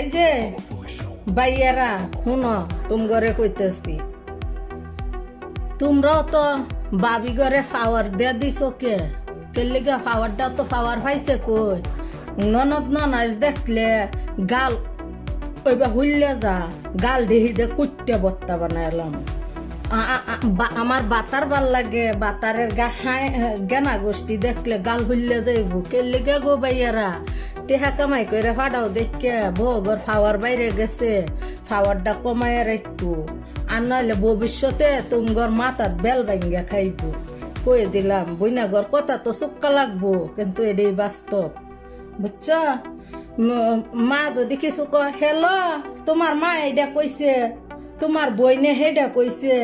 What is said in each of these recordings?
এই যে, বাইয়ারা, শুনো তুম ঘরে কইতেছি। তোমরাও তো বাবি ঘরে ফাওয়ার দিয়া দিছ কে? কেলিগা ফাওয়ারটা তো ফাওয়ার পাইছে কই? ননদ ননাস দেখলে গাল, ওইবা হুললে যা, গাল দেহি দে কুটতে বত্তা বানাইলাম। আমার বাতার ভালো লাগে, বাতারের গা হাই গেনা গোষ্ঠী দেখলে গাল হুললে যাইব। কেলে গে গো বাইয়ারা? টেহা কামাই করে ফাটাও দেখকে ভোগর ফাওয়ার বাইরে গেছে, ফাওয়ারটা কমায় একটু আর নইলে ভবিষ্যতে তুমগর মাথার বেল ভাঙ্গা খাইব। কয়ে দিলাম, বইনাগর কথা তো চুক্কা লাগবো, কিন্তু এটাই বাস্তব। বুঝছ? মা যদি কিছু কয়, হেলো, তোমার মা এইটা কইছে, তোমার বইনে হেডা কইছে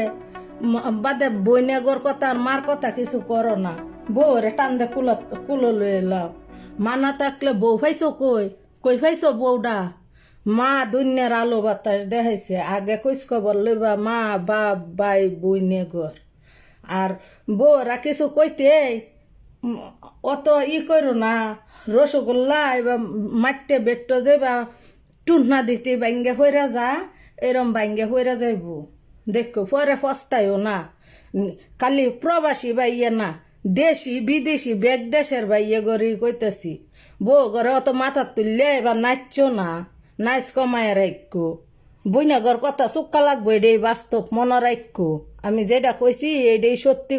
বাদে বইনে গর কথা আর মার কথা কিছু করো না। বউরে টান্দে কুলত, কুলো লই এলাও মানা থাকলে বউ ফাইছো কই? কই ফাইছো বউডা? মা দুনিয়ার আলো বাতাস দেখাইছে। আগে কইস খবর লইবা মা, বাপ বাই বইনে ঘর আর বউরা কিছু কইতে? অত ই করো না। রসগোল্লা এবার মাট্টে বেট্ট দেবা টুনা দিতে বাইঙ্গে হইরা যা, এরম বাইঙ্গে হইরা যাইব। দেখো, পরে পস্তাইও না। খালি প্রবাসী বাইয়ে না। দেশি, বিদেশি বেগ দেশের বাইয়ে গড়ি কইতেছি বউ ঘরে অত মাথা তুললে এবার নাচছ না, নাচ কমায় রাখো বইনাগর কথা চুক্কা লাগবো এটাই বাস্তব মনে রাখো আমি যেটা কইছি এটাই সত্যি।